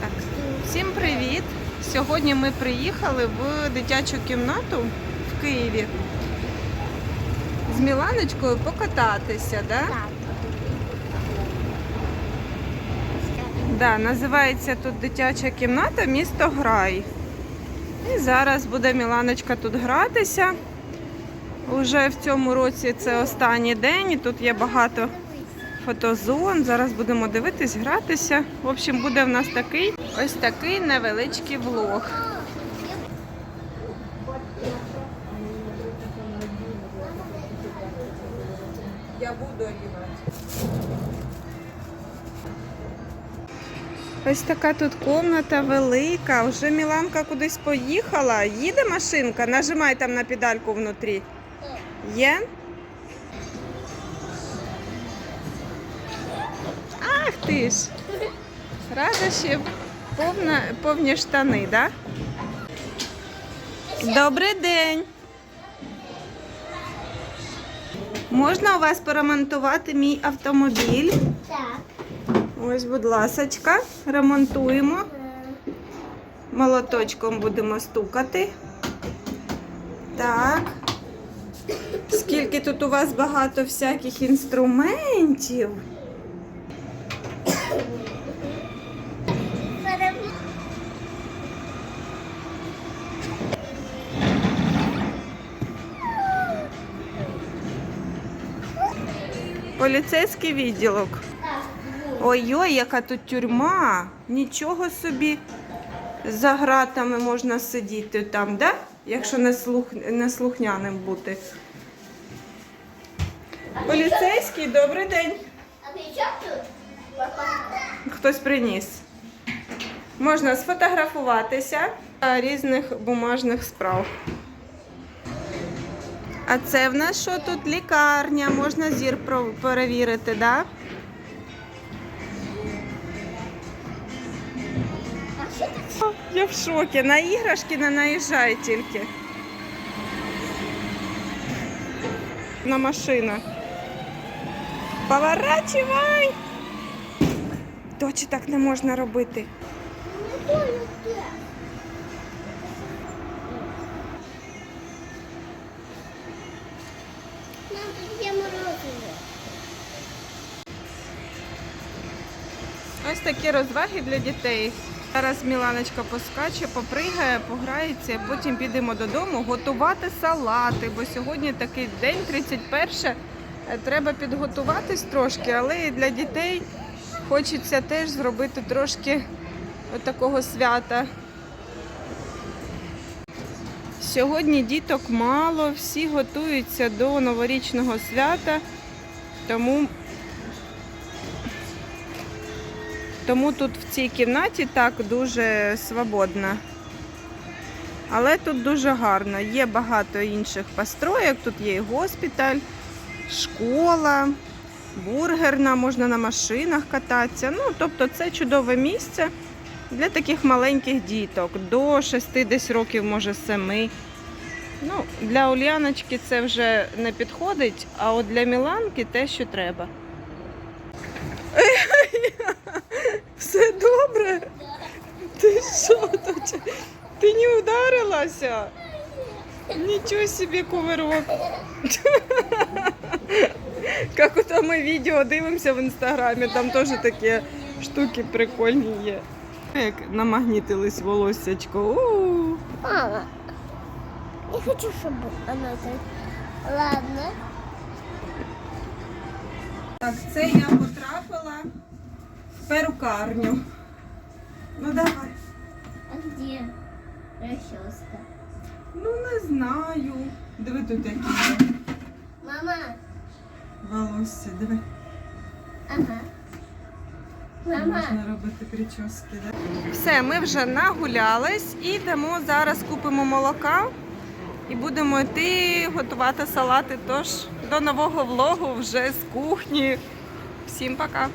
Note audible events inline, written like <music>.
Так, всім привіт! Сьогодні ми приїхали в дитячу кімнату в Києві з Міланочкою покататися, да? Да, називається тут дитяча кімната місто Грай. І зараз буде Міланочка тут гратися. Уже в цьому році це останній день, і тут є багато фотозон. Зараз будемо дивитись, гратися. В общем, буде в нас такий ось такий невеличкий влог. Я буду одягати. Ось така тут комната велика. Вже Міланка кудись поїхала. Їде машинка, нажимай там на педальку внутрі. Є? Ах ти ж! Радощів повна, повні штани, так? Да? Добрий день! Можна у вас поремонтувати мій автомобіль? Так. Ось, будь ласочка, ремонтуємо. Молоточком будемо стукати. Так. Скільки тут у вас багато всяких інструментів. Поліцейський відділок. Ой-ой, яка тут тюрма. Нічого собі за гратами можна сидіти там, да? Якщо не, слух... слухняним бути. Поліцейський, добрий день. А тут? Хтось приніс. Можна сфотографуватися різних бумажних справ. А це в нас що тут лікарня, можна зір перевірити, так? Да? Я в шокі. На іграшки не наїжджай тільки. На машину. Поворачивай! Дочі так не можна робити. Нам тут є морозиво. Ось такі розваги для дітей. Зараз Міланочка поскаче, попригає, пограється, потім підемо додому готувати салати, бо сьогодні такий день, 31 е, Треба підготуватись трошки, але і для дітей хочеться теж зробити трошки такого свята. Сьогодні діток мало, всі готуються до новорічного свята, тому Тому тут в цій кімнаті так дуже свободно. Але тут дуже гарно. Є багато інших построєк. Тут є і госпіталь, школа, бургерна, можна на машинах кататися. Ну, тобто це чудове місце для таких маленьких діток. До 6 десь років, може 7. Ну, для Ульяночки це вже не підходить, а от для Міланки те, що треба. <laughs> Все добре? Ти що? Ти не ударилася? Нічого собі кувирок. <laughs> Як ото ми відео дивимося в інстаграмі, там теж такі штуки прикольні є. Як намагнітились волоссячко. Мама, я хочу, чтобы она так. Ладно. Так, це я потрапила в перукарню. Ну давай. А где расческа? Ну не знаю. Диви тут які Мама. Волосся, диви. Ага. Мама. Можна робити прически, так? Все, ми вже нагулялись і йдемо зараз купимо молока і будемо йти готувати салати. Тож до нового влогу вже з кухні. Всім пока!